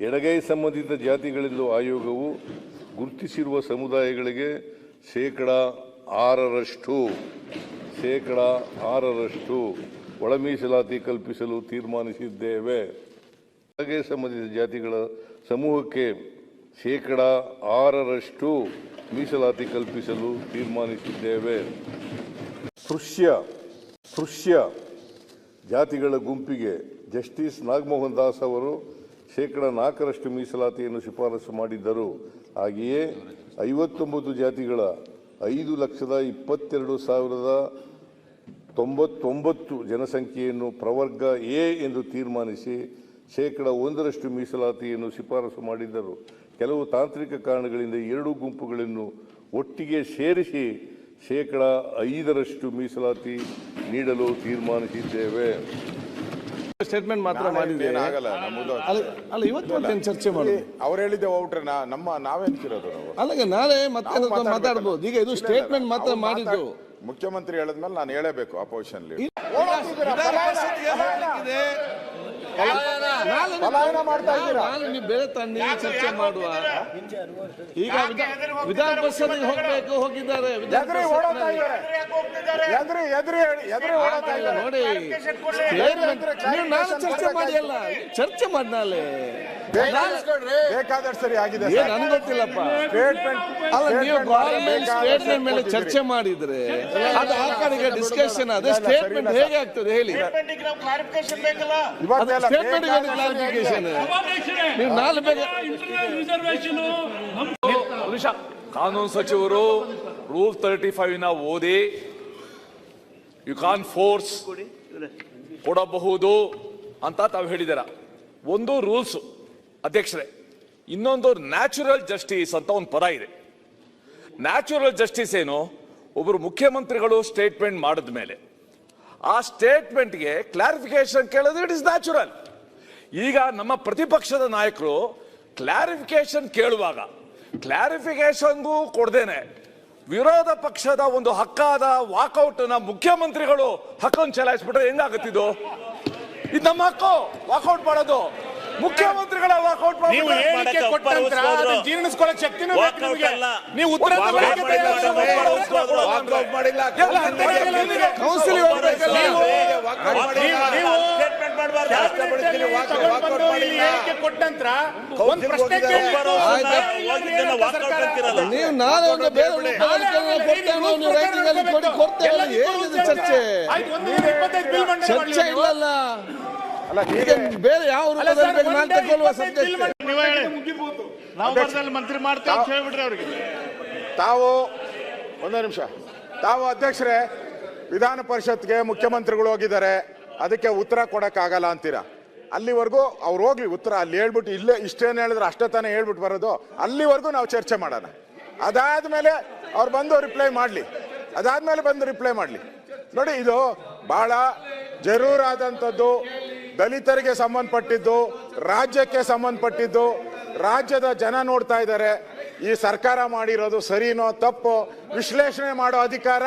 ಎಡಗೈ ಸಂಬಂಧಿತ ಜಾತಿಗಳೆಂದು ಆಯೋಗವು ಗುರುತಿಸಿರುವ ಸಮುದಾಯಗಳಿಗೆ ಶೇಕಡ ಆರರಷ್ಟು ಶೇಕಡ ಆರರಷ್ಟು ಒಳ ಮೀಸಲಾತಿ ಕಲ್ಪಿಸಲು ತೀರ್ಮಾನಿಸಿದ್ದೇವೆ. ಎಡಗೈ ಸಂಬಂಧಿತ ಜಾತಿಗಳ ಸಮೂಹಕ್ಕೆ ಶೇಕಡ ಆರರಷ್ಟು ಮೀಸಲಾತಿ ಕಲ್ಪಿಸಲು ತೀರ್ಮಾನಿಸಿದ್ದೇವೆ. ಸ್ಪೃಶ್ಯ ಸ್ಪೃಶ್ಯ ಜಾತಿಗಳ ಗುಂಪಿಗೆ ಜಸ್ಟಿಸ್ ನಾಗಮೋಹನ್ ದಾಸ್ ಅವರು ಶೇಕಡ ನಾಲ್ಕರಷ್ಟು ಮೀಸಲಾತಿಯನ್ನು ಶಿಫಾರಸು ಮಾಡಿದ್ದರು. ಹಾಗೆಯೇ ಐವತ್ತೊಂಬತ್ತು ಜಾತಿಗಳ ಐದು ಲಕ್ಷದ ಇಪ್ಪತ್ತೆರಡು ಸಾವಿರದ ತೊಂಬತ್ತೊಂಬತ್ತು ಜನಸಂಖ್ಯೆಯನ್ನು ಪ್ರವರ್ಗ ಎ ಎಂದು ತೀರ್ಮಾನಿಸಿ ಶೇಕಡ ಒಂದರಷ್ಟು ಮೀಸಲಾತಿಯನ್ನು ಶಿಫಾರಸು ಮಾಡಿದ್ದರು. ಕೆಲವು ತಾಂತ್ರಿಕ ಕಾರಣಗಳಿಂದ ಎರಡು ಗುಂಪುಗಳನ್ನು ಒಟ್ಟಿಗೆ ಸೇರಿಸಿ ಶೇಕಡ ಐದರಷ್ಟು ಮೀಸಲಾತಿ ನೀಡಲು ತೀರ್ಮಾನಿಸಿದ್ದೇವೆ. ಸ್ಟೇಟ್ಮೆಂಟ್ ಮಾತ್ರ ಮಾಡಿದ್ರೆ ಏನಾಗಲ್ಲ ನಮ್ಮದು ಅಲ್ಲ ಅಲ್ಲ ಇವತ್ತು ಚರ್ಚೆ ಮಾಡಿ ಅವ್ರು ಹೇಳಿದ್ದೆ ಔಟ್ರೆ ನಮ್ಮ ನಾವೇನ್ತಿರೋದು ನಾವು ಅಲ್ಲ ನಾಳೆ ಮತ್ತೆ. ಮಾತಾಡ್ಬೋದು ಈಗ ಇದು ಸ್ಟೇಟ್ಮೆಂಟ್ ಮಾತ್ರ ಮಾಡಿದ್ದು ಮುಖ್ಯಮಂತ್ರಿ ಹೇಳಿದ್ಮೇಲೆ ನಾನು ಹೇಳಬೇಕು ಅಪೋಸಿಷನ್ ನಾಳೆ ಪಲಾಯನ ಮಾಡ್ತಾ ಇದ್ದೀರಾ? ನೀವು ಬೇರೆ ತನ್ನಿ ಚರ್ಚೆ ಮಾಡುವ. ಈಗ ವಿಧಾನ- ಪರಿಷತ್ಗೆ ಹೋಗ್ಬೇಕು ಹೋಗಿದ್ದಾರೆ. ವಿಧಾನ ಎದ್ರಿ ಓಡೋತಾ ಇದ್ದಾರೆ. ಎದ್ರಿ ಎದ್ರಿ ಎದ್ರಿ ಓಡೋತಾ ಇದ್ದಾರೆ. ನೋಡಿ ನೀವು ನಾನು ಚರ್ಚೆ ಮಾಡಿ ಅಲ್ಲ ಚರ್ಚೆ ಮಾಡಿ ನಾಳೆ ಬೇಕಾದಷ್ಟು ಸರಿ ಆಗಿದೆ ಏನ್ ನನ್ಗೆ ಗೊತ್ತಿಲ್ಲಪ್ಪ. ಸ್ಟೇಟ್ಮೆಂಟ್ ಅಲ್ಲ ನೀವು ಗೌರ್ಮೆಂಟ್ ಸ್ಟೇಟ್ಮೆಂಟ್ ಮೇಲೆ ಚರ್ಚೆ ಮಾಡಿದ್ರೆ ಅದು ಆ ಕಡೆಗೆ ಡಿಸ್ಕಷನ್ ಅದೇ ಸ್ಟೇಟ್ಮೆಂಟ್ ಹೇಗೆ ಆಗ್ತದೆ ಹೇಳಿ. ಕ್ಲಾರಿಫಿಕೇಶನ್ ಬೇಕಲ್ಲ? ಸ್ಟೇಟ್ಮೆಂಟ್ ಕ್ಲಾರಿಫಿಕೇಶನ್ ನೀವು ರಿಸರ್ವೇಶನ್ ಕಾನೂನು ಸಚಿವರು ರೂಲ್ ತರ್ಟಿ ಫೈವ್ನ ಓದಿ ಯು ಕಾನ್ ಫೋರ್ಸ್ ಕೊಡಬಹುದು ಅಂತ ತಾವು ಹೇಳಿದಾರ ಒಂದು ರೂಲ್ಸ್ ಅಧ್ಯಕ್ಷರೇ ಇನ್ನೊಂದು ನ್ಯಾಚುರಲ್ ಜಸ್ಟಿಸ್ ಅಂತ ಒಂದು ಪದ ಇದೆ. ನ್ಯಾಚುರಲ್ ಜಸ್ಟಿಸ್ ಏನು? ಒಬ್ಬರು ಮುಖ್ಯಮಂತ್ರಿಗಳು ಸ್ಟೇಟ್ಮೆಂಟ್ ಮಾಡಿದ ಮೇಲೆ ಆ ಸ್ಟೇಟ್ಮೆಂಟ್ಗೆ ಕ್ಲಾರಿಫಿಕೇಶನ್ ಕೇಳಿದ್ರೆ ಇಟ್ ಇಸ್ ನ್ಯಾಚುರಲ್ ಈಗ ನಮ್ಮ ಪ್ರತಿಪಕ್ಷದ ನಾಯಕರು ಕ್ಲಾರಿಫಿಕೇಶನ್ ಕೇಳುವಾಗ ಕ್ಲಾರಿಫಿಕೇಶನ್ಗೂ ಕೊಡ್ದೇನೆ. ವಿರೋಧ ಪಕ್ಷದ ಒಂದು ಹಕ್ಕಾದ ವಾಕ್ಔಟ್ನ ಮುಖ್ಯಮಂತ್ರಿಗಳು ಹಕ್ಕನ್ನು ಚಲಾಯಿಸ್ಬಿಟ್ರೆ ಹೆಂಗಾಗತ್ತಿದು? ಇದು ನಮ್ಮ ಹಕ್ಕು ವಾಕೌಟ್ ಮಾಡೋದು. ಮುಖ್ಯಮಂತ್ರಿಗಳ ವಾಕೌಟ್ ನೀವು ಹೇಳಿಕೆ ಕೊಟ್ಟಂತ್ರ ಒಂದು ಪ್ರಶ್ನೆ ನೀವು ನಾಳೆ ಒಂದು ಬೇರೆ ಒಂದು ಪದಾಧಿಕಾರಿಗಳನ್ನ ಕೊಡ್ತೇವೆ ನಾವು, ನೀವು ರೈಟಿಂಗ್ ಅಲ್ಲಿ ಕೊಡಿ ಕೊಡ್ತೇವೆ. ಏನಿದೆ ಚರ್ಚೆ? ಚರ್ಚೆ ಇಲ್ಲಲ್ಲ. ಅಲ್ಲ ಈಗ ಬೇರೆ ಯಾವ ರೂಪದಲ್ಲಿ ನಾನು ತಗೊಳ್ಳುವ ಸಬ್ಜೆಕ್ಟ್ ಮಂತ್ರಿ ಮಾಡ್ತೇವೆ ಅಂತ ಹೇಳ್ಬಿಡ್ರಿ ಅವ್ರಿಗೆ. ತಾವು ಒಂದೇ ನಿಮಿಷ. ತಾವು ಅಧ್ಯಕ್ಷರೇ ವಿಧಾನ ಪರಿಷತ್ಗೆ ಮುಖ್ಯಮಂತ್ರಿಗಳು ಹೋಗಿದ್ದಾರೆ. ಅದಕ್ಕೆ ಉತ್ತರ ಕೊಡಕ್ಕಾಗಲ್ಲ ಅಂತೀರಾ? ಅಲ್ಲಿವರೆಗೂ ಅವ್ರು ಹೋಗ್ಲಿ, ಉತ್ತರ ಅಲ್ಲಿ ಹೇಳ್ಬಿಟ್ಟು ಇಲ್ಲೇ ಇಷ್ಟೇನು ಹೇಳಿದ್ರೆ ಅಷ್ಟೇ ತಾನೇ ಹೇಳ್ಬಿಟ್ಟು ಬರೋದು. ಅಲ್ಲಿವರೆಗೂ ನಾವು ಚರ್ಚೆ ಮಾಡೋಣ. ಅದಾದ್ಮೇಲೆ ಅವ್ರು ಬಂದು ರಿಪ್ಲೈ ಮಾಡಲಿ. ಅದಾದ್ಮೇಲೆ ಬಂದು ರಿಪ್ಲೈ ಮಾಡಲಿ. ನೋಡಿ, ಇದು ಬಹಳ ಜರೂರಾದಂಥದ್ದು, ದಲಿತರಿಗೆ ಸಂಬಂಧಪಟ್ಟಿದ್ದು, ರಾಜ್ಯಕ್ಕೆ ಸಂಬಂಧಪಟ್ಟಿದ್ದು, ರಾಜ್ಯದ ಜನ ನೋಡ್ತಾ ಇದ್ದಾರೆ. ಈ ಸರ್ಕಾರ ಮಾಡಿರೋದು ಸರಿನೋ ತಪ್ಪೋ. ವಿಶ್ಲೇಷಣೆ ಮಾಡೋ ಅಧಿಕಾರ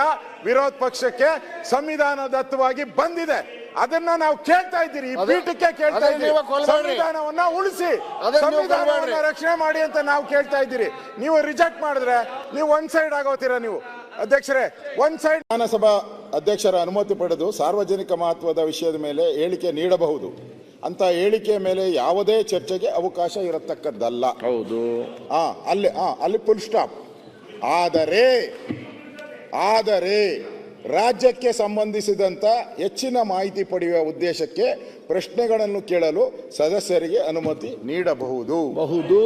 ವಿರೋಧ ಪಕ್ಷಕ್ಕೆ ಸಂವಿಧಾನದತ್ತವಾಗಿ ಬಂದಿದೆ. ಅದನ್ನ ನಾವು ಕೇಳ್ತಾ ಇದ್ದೀರಿ ಈ ಪೀಠಕ್ಕೆ ಕೇಳ್ತಾ ಇದ್ದೀವಿ ಇದ್ದೀರಿ. ಸಂವಿಧಾನವನ್ನ ಉಳಿಸಿ ಸಂವಿಧಾನವನ್ನ ರಕ್ಷಣೆ ಮಾಡಿ ಅಂತ ನಾವು ಕೇಳ್ತಾ ಇದ್ದೀರಿ. ನೀವು ರಿಜೆಕ್ಟ್ ಮಾಡಿದ್ರೆ ನೀವು ಒನ್ ಸೈಡ್ ಆಗೋತೀರಾ ನೀವು. ಅಧ್ಯಕ್ಷರೇ ಒನ್ ಸೈಡ್ ವಿಧಾನಸಭಾ ಅಧ್ಯಕ್ಷರ ಅನುಮತಿ ಪಡೆದು ಸಾರ್ವಜನಿಕ ಮಹತ್ವದ ವಿಷಯದ ಮೇಲೆ ಹೇಳಿಕೆ ನೀಡಬಹುದು. ಅಂತ ಹೇಳಿಕೆ ಮೇಲೆ ಯಾವುದೇ ಚರ್ಚೆಗೆ ಅವಕಾಶ ಇರತಕ್ಕದ್ದಲ್ಲ. ಹೌದು. ಆ ಅಲ್ಲಿ ಆ ಅಲ್ಲಿ ಫುಲ್ ಸ್ಟಾಪ್ ಆದರೆ ಆದರೆ ರಾಜ್ಯಕ್ಕೆ ಸಂಬಂಧಿಸಿದಂತ ಹೆಚ್ಚಿನ ಮಾಹಿತಿ ಪಡೆಯುವ ಉದ್ದೇಶಕ್ಕೆ ಪ್ರಶ್ನೆಗಳನ್ನು ಕೇಳಲು ಸದಸ್ಯರಿಗೆ ಅನುಮತಿ ನೀಡಬಹುದು. ಬಹುದು.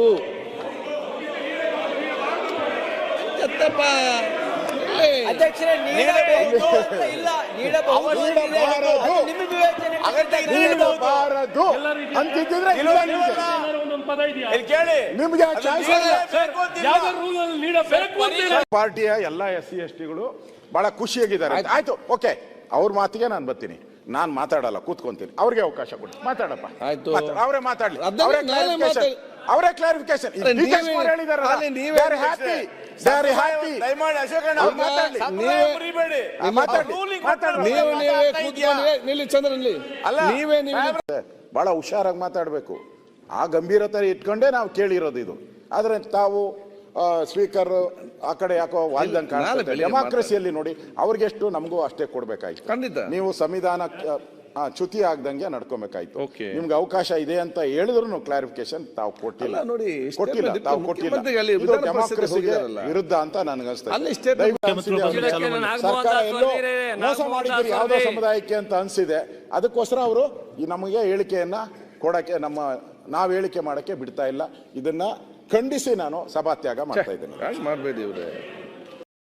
ಅಧ್ಯಕ್ಷರೇ ನೀಡಬಹುದು ಅಂತ ಇಲ್ಲ. ನೀಡಬಹುದು. ನೀಡಬಾರದು. ಅದು ನಿಮ್ಮ ವಿವೇಚನೆ ನೀಡಬಾರದು. ಅಂತಿದ್ದಿದ್ರೆ ಇಲ್ಲ ನಿಮ್ಗೆ. ಒಂದೊಂದು ಪದ ಇದೆಯಾ? ಕೇಳಿ. ನಿಮ್ಗೆ ಚಾಯ್ಸ್ ಇಲ್ಲ. ಯಾವ್ದಾದ್ರು ರೂಲ್ ಅಲ್ಲಿ ನೀಡಬೇಕು ಅಂತಿಲ್ಲ ಪಾರ್ಟಿಯ ಎಲ್ಲ ಎಸ್ ಸಿ ಎಸ್ ಟಿಗಳು ಬಹಳ ಖುಷಿಯಾಗಿದ್ದಾರೆ ಆಯ್ತು. ಓಕೆ. ಅವ್ರ ಮಾತಿಗೆ ನಾನು ಬರ್ತೀನಿ. ನಾನು ಮಾತಾಡಲ್ಲ ಕೂತ್ಕೊಂತೀನಿ. ಅವ್ರಿಗೆ ಅವಕಾಶ ಕೊಡಿ. ಮಾತಾಡಪ್ಪ. ಆಯ್ತು. ಅವರೇ ಮಾತಾಡ್ಲಿ. ಅವರೇ ಕ್ಲಾರಿಫಿಕೇಶನ್. ಅವರೇ ಕ್ಲಾರಿಫಿಕೇಶನ್ ನೀವೇ ಹ್ಯಾಪಿ ಬಹಳ ಹುಷಾರಾಗಿ ಮಾತಾಡ್ಬೇಕು. ಆ ಗಂಭೀರತೆ ಇಟ್ಕೊಂಡೇ ನಾವು ಕೇಳಿರೋದು ಇದು. ಆದ್ರೆ ತಾವು ಸ್ಪೀಕರ್ ಆ ಕಡೆ ಯಾಕೋ ವಾಲ್ದಂಗೆ ಡೆಮಾಕ್ರಸಿಯಲ್ಲಿ ನೋಡಿ ಅವ್ರಿಗೆಷ್ಟು ನಮಗೂ ಅಷ್ಟೇ ಕೊಡ್ಬೇಕಾಯ್ತು. ಖಂಡಿತ. ನೀವು ಸಂವಿಧಾನ ಆ, ಚ್ಯುತಿ ಆಗ್ದಂಗೆ ನಡ್ಕೊಬೇಕಾಯ್ತು. ನಿಮ್ಗೆ ಅವಕಾಶ ಇದೆ ಅಂತ ಹೇಳಿದ್ರು ಕ್ಲಾರಿಫಿಕೇಶನ್ ತಾವು ಕೊಟ್ಟಿಲ್ಲ. ನೋಡಿ, ಕೊಟ್ಟಿಲ್ಲ ತಾವು ಕೊಟ್ಟಿಲ್ಲ. ಡೆಮಾಕ್ರಸಿಗೆ ವಿರುದ್ಧ ಅಂತ ಮಾಡಿದ್ದೀರಿ ಯಾವುದೋ ಸಮುದಾಯಕ್ಕೆ ಅಂತ ಅನ್ಸಿದೆ. ಅದಕ್ಕೋಸ್ಕರ ಅವರು ಈ ನಮಗೆ ಹೇಳಿಕೆಯನ್ನ ಕೊಡಕ್ಕೆ ನಮ್ಮ ನಾವು ಹೇಳಿಕೆ ಮಾಡಕ್ಕೆ ಬಿಡ್ತಾ ಇಲ್ಲ. ಇದನ್ನ ಖಂಡಿಸಿ ನಾನು ಸಭಾತ್ಯಾಗ ಮಾಡ್ತಾ ಇದ್ದೇನೆ. ಮಾಡಬೇಡಿ ಇವ್ರೆ?